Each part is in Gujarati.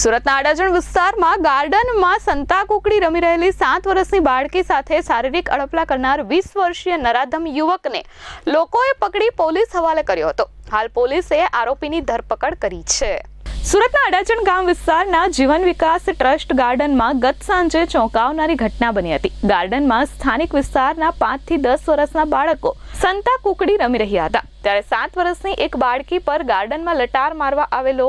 સુરતના અડાજણ વિસ્તારમાં ગાર્ડનમાં સંતા કુકડી રમી રહેલી સાત વર્ષની બાળકી સાથે શારીરિક અડપલા કરનાર વીસ વર્ષીય નરાધમ યુવકને લોકોએ પકડી પોલીસ હવાલે કર્યો હતો. હાલ પોલીસે આરોપીની ધરપકડ કરી છે. સુરતના અડાજણ ગામ વિસ્તારના જીવન વિકાસ ટ્રસ્ટ ગાર્ડનમાં ગત સાંજે ચોંકાવનારી ઘટના બની હતી. ગાર્ડનમાં સ્થાનિક વિસ્તારના પાંચથી દસ વર્ષના બાળકો સંતા કુકડી રમી રહ્યા હતા. ત્યારે સાત વર્ષની એક બાળકી પર ગાર્ડનમાં લટાર મારવા આવેલો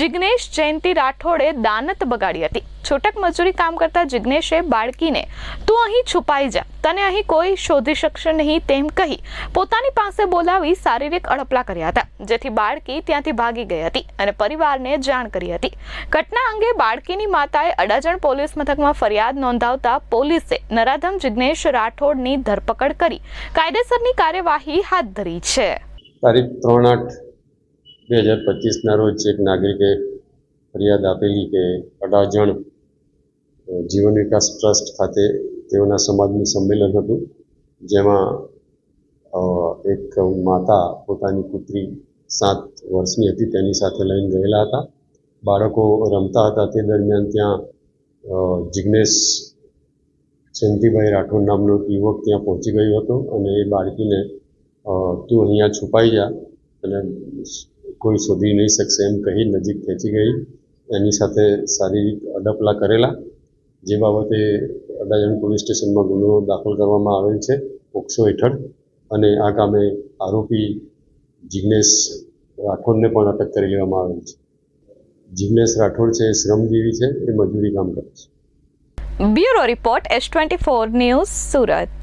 જિગ્નેશ જયંતિ રાઠોડે દાનત બગાડી હતી. છૂટક મજૂરી કામ કરતા જિગ્નેશે બાળકીને, તું અહીં છુપાઈ જા. તને અહીં કોઈ શોધી શકશે નહીં તેમ કહી પોતાની પાસે બોલાવી શારીરિક અડપલા કર્યા હતા, જેથી બાળકી ત્યાંથી ભાગી ગઈ હતી અને પરિવારને જાણ કરી હતી. ઘટના અંગે બાળકીની માતાએ અડાજણ પોલીસ મથકમાં ફરિયાદ નોંધાવતા પોલીસે નરાધમ જિગ્નેશ રાઠોડની ધરપકડ કરી. કાયદેસરની કાર્યવાહી હાથ ધરી છે. તારીખ ત્રણ આઠ બે હજાર પચીસના રોજ એક નાગરિકે ફરિયાદ આપેલી કે અઢાર જણ જીવન વિકાસ ટ્રસ્ટ ખાતે તેઓના સમાજનું સંમેલન હતું, જેમાં એક માતા પોતાની પુત્રી સાત વર્ષની હતી, તેની સાથે લઈને ગયેલા હતા. બાળકો રમતા હતા તે દરમિયાન ત્યાં જિગ્નેશ જયંતિભાઈ રાઠોડ નામનો યુવક ત્યાં પહોંચી ગયો હતો અને એ બાળકીને તું અહીંયા છુપાઈ જા અને કોઈ શોધી નહીં શકશે એમ કહી નજીક ખેંચી ગઈ. એની સાથે શારીરિક અડપલા કરેલા, જે બાબતે અડાજણ પોલીસ સ્ટેશનમાં ગુનો દાખલ કરવામાં આવેલ છે પોક્સો હેઠળ. અને આ કામે આરોપી જિગ્નેશ રાઠોડને પણ અટક કરી લેવામાં આવેલ છે. જિગ્નેશ રાઠોડ છે શ્રમજીવી છે, એ મજૂરી કામ કરે છે. Bureau report S twenty four news Surat.